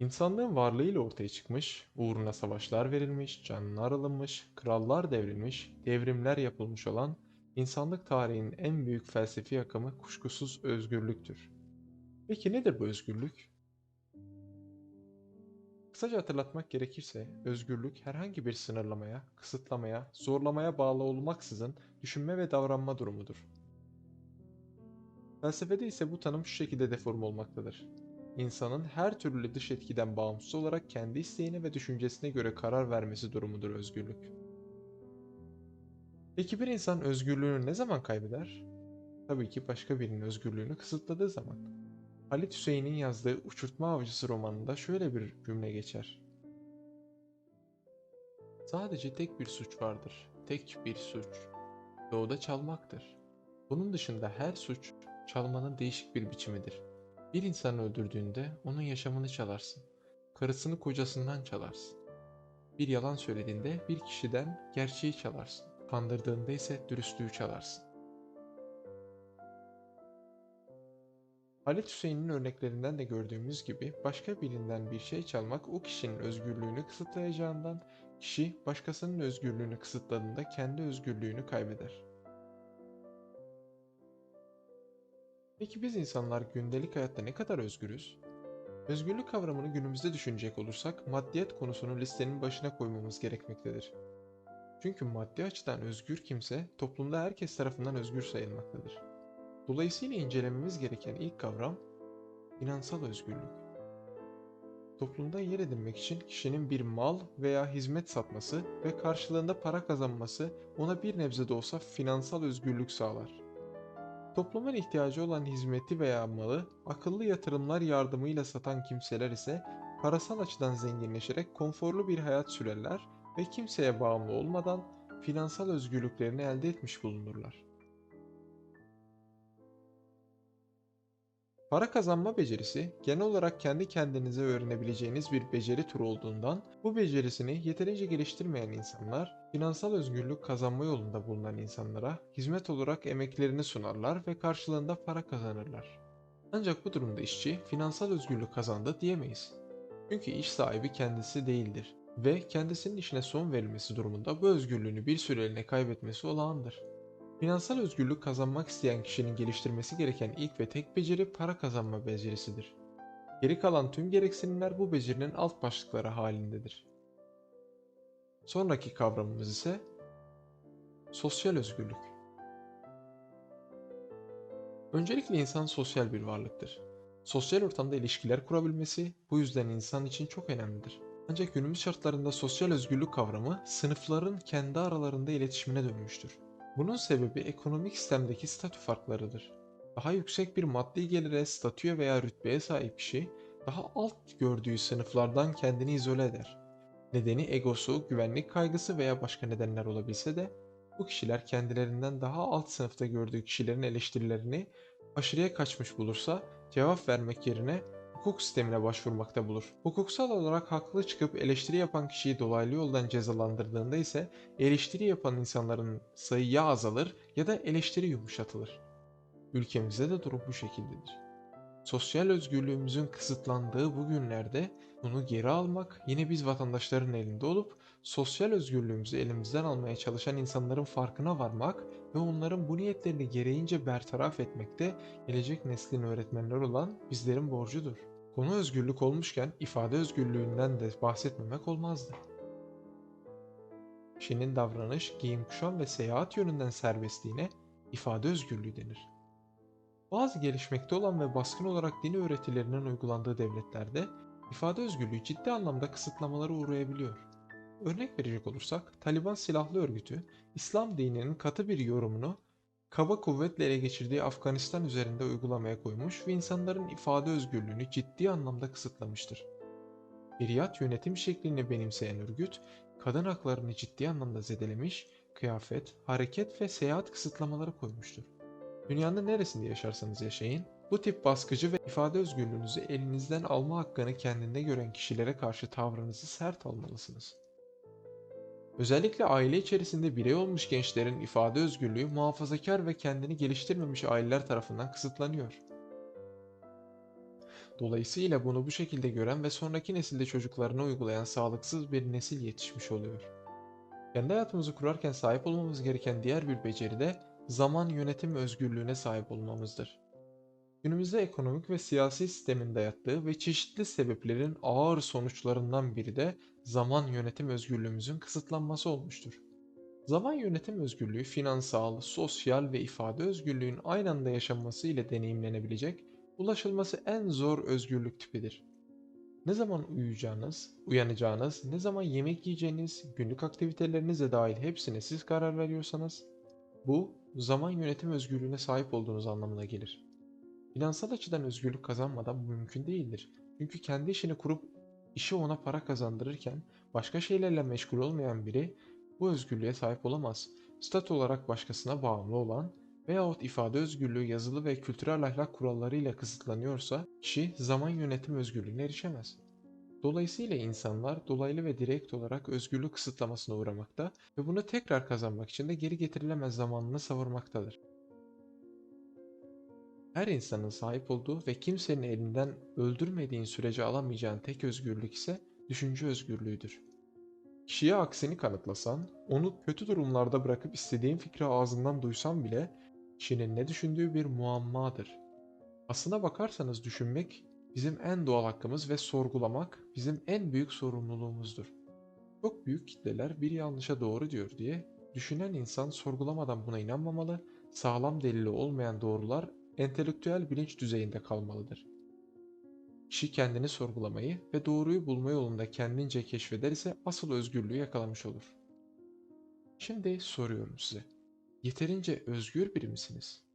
İnsanlığın varlığıyla ortaya çıkmış, uğruna savaşlar verilmiş, canlar alınmış, krallar devrilmiş, devrimler yapılmış olan insanlık tarihinin en büyük felsefi akımı kuşkusuz özgürlüktür. Peki nedir bu özgürlük? Kısaca hatırlatmak gerekirse, özgürlük herhangi bir sınırlamaya, kısıtlamaya, zorlamaya bağlı olmaksızın düşünme ve davranma durumudur. Felsefede ise bu tanım şu şekilde deforme olmaktadır. İnsanın her türlü dış etkiden bağımsız olarak kendi isteğine ve düşüncesine göre karar vermesi durumudur özgürlük. Peki bir insan özgürlüğünü ne zaman kaybeder? Tabii ki başka birinin özgürlüğünü kısıtladığı zaman. Halit Hüseyin'in yazdığı Uçurtma Avcısı romanında şöyle bir cümle geçer. Sadece tek bir suç vardır. Tek bir suç. Ve o da çalmaktır. Bunun dışında her suç çalmanın değişik bir biçimidir. Bir insanı öldürdüğünde onun yaşamını çalarsın. Karısını kocasından çalarsın. Bir yalan söylediğinde bir kişiden gerçeği çalarsın. Kandırdığında ise dürüstlüğü çalarsın. Halit Hüseyin'in örneklerinden de gördüğümüz gibi başka birinden bir şey çalmak o kişinin özgürlüğünü kısıtlayacağından kişi başkasının özgürlüğünü kısıtladığında kendi özgürlüğünü kaybeder. Peki biz insanlar gündelik hayatta ne kadar özgürüz? Özgürlük kavramını günümüzde düşünecek olursak maddiyat konusunu listenin başına koymamız gerekmektedir. Çünkü maddi açıdan özgür kimse toplumda herkes tarafından özgür sayılmaktadır. Dolayısıyla incelememiz gereken ilk kavram finansal özgürlük. Toplumda yer edinmek için kişinin bir mal veya hizmet satması ve karşılığında para kazanması ona bir nebze de olsa finansal özgürlük sağlar. Toplumun ihtiyacı olan hizmeti veya malı akıllı yatırımlar yardımıyla satan kimseler ise parasal açıdan zenginleşerek konforlu bir hayat sürerler ve kimseye bağımlı olmadan finansal özgürlüklerini elde etmiş bulunurlar. Para kazanma becerisi genel olarak kendi kendinize öğrenebileceğiniz bir beceri türü olduğundan bu becerisini yeterince geliştirmeyen insanlar finansal özgürlük kazanma yolunda bulunan insanlara hizmet olarak emeklerini sunarlar ve karşılığında para kazanırlar. Ancak bu durumda işçi finansal özgürlük kazandı diyemeyiz. Çünkü iş sahibi kendisi değildir ve kendisinin işine son verilmesi durumunda bu özgürlüğünü bir süreliğine kaybetmesi olağandır. Finansal özgürlük kazanmak isteyen kişinin geliştirmesi gereken ilk ve tek beceri para kazanma becerisidir. Geri kalan tüm gereksinimler bu becerinin alt başlıkları halindedir. Sonraki kavramımız ise sosyal özgürlük. Öncelikle insan sosyal bir varlıktır. Sosyal ortamda ilişkiler kurabilmesi bu yüzden insan için çok önemlidir. Ancak günümüz şartlarında sosyal özgürlük kavramı sınıfların kendi aralarında iletişimine dönmüştür. Bunun sebebi ekonomik sistemdeki statü farklarıdır. Daha yüksek bir maddi gelire, statüye veya rütbeye sahip kişi daha alt gördüğü sınıflardan kendini izole eder. Nedeni egosu, güvenlik kaygısı veya başka nedenler olabilse de bu kişiler kendilerinden daha alt sınıfta gördüğü kişilerin eleştirilerini aşırıya kaçmış bulursa cevap vermek yerine hukuk sistemine başvurmakta bulur. Hukuksal olarak haklı çıkıp eleştiri yapan kişiyi dolaylı yoldan cezalandırdığında ise eleştiri yapan insanların sayı ya azalır ya da eleştiri yumuşatılır. Ülkemizde de durum bu şekildedir. Sosyal özgürlüğümüzün kısıtlandığı bu günlerde bunu geri almak yine biz vatandaşların elinde olup sosyal özgürlüğümüzü elimizden almaya çalışan insanların farkına varmak ve onların bu niyetlerini gereğince bertaraf etmek de gelecek neslin öğretmenleri olan bizlerin borcudur. Konu özgürlük olmuşken ifade özgürlüğünden de bahsetmemek olmazdı. Kişinin davranış, giyim kuşam ve seyahat yönünden serbestliğine ifade özgürlüğü denir. Bazı gelişmekte olan ve baskın olarak din öğretilerinin uygulandığı devletlerde ifade özgürlüğü ciddi anlamda kısıtlamalara uğrayabiliyor. Örnek verecek olursak Taliban silahlı örgütü İslam dininin katı bir yorumunu kaba kuvvetle ele geçirdiği Afganistan üzerinde uygulamaya koymuş ve insanların ifade özgürlüğünü ciddi anlamda kısıtlamıştır. Şeriat yönetim şeklini benimseyen örgüt, kadın haklarını ciddi anlamda zedelemiş, kıyafet, hareket ve seyahat kısıtlamaları koymuştur. Dünyanın neresinde yaşarsanız yaşayın, bu tip baskıcı ve ifade özgürlüğünüzü elinizden alma hakkını kendinde gören kişilere karşı tavrınızı sert almalısınız. Özellikle aile içerisinde birey olmuş gençlerin ifade özgürlüğü muhafazakar ve kendini geliştirmemiş aileler tarafından kısıtlanıyor. Dolayısıyla bunu bu şekilde gören ve sonraki nesilde çocuklarına uygulayan sağlıksız bir nesil yetişmiş oluyor. Kendi hayatımızı kurarken sahip olmamız gereken diğer bir beceri de zaman yönetim özgürlüğüne sahip olmamızdır. Günümüzde ekonomik ve siyasi sistemin dayattığı ve çeşitli sebeplerin ağır sonuçlarından biri de zaman yönetim özgürlüğümüzün kısıtlanması olmuştur. Zaman yönetim özgürlüğü finansal, sosyal ve ifade özgürlüğün aynı anda yaşanması ile deneyimlenebilecek, ulaşılması en zor özgürlük tipidir. Ne zaman uyuyacağınız, uyanacağınız, ne zaman yemek yiyeceğiniz, günlük aktivitelerinize dahil hepsine siz karar veriyorsanız, bu zaman yönetim özgürlüğüne sahip olduğunuz anlamına gelir. Finansal açıdan özgürlük kazanmadan bu mümkün değildir. Çünkü kendi işini kurup işi ona para kazandırırken başka şeylerle meşgul olmayan biri bu özgürlüğe sahip olamaz. Statü olarak başkasına bağımlı olan veyahut ifade özgürlüğü yazılı ve kültürel ahlak kurallarıyla kısıtlanıyorsa kişi zaman yönetim özgürlüğüne erişemez. Dolayısıyla insanlar dolaylı ve direkt olarak özgürlük kısıtlamasına uğramakta ve bunu tekrar kazanmak için de geri getirilemez zamanını savurmaktadır. Her insanın sahip olduğu ve kimsenin elinden öldürmediğin sürece alamayacağın tek özgürlük ise düşünce özgürlüğüdür. Kişiye aksini kanıtlasan, onu kötü durumlarda bırakıp istediğin fikri ağzından duysan bile kişinin ne düşündüğü bir muammadır. Aslına bakarsanız düşünmek bizim en doğal hakkımız ve sorgulamak bizim en büyük sorumluluğumuzdur. Çok büyük kitleler bir yanlışa doğru diyor diye düşünen insan sorgulamadan buna inanmamalı, sağlam delili olmayan doğrular entelektüel bilinç düzeyinde kalmalıdır. Kişi kendini sorgulamayı ve doğruyu bulma yolunda kendince keşfeder ise asıl özgürlüğü yakalamış olur. Şimdi soruyorum size. Yeterince özgür biri misiniz?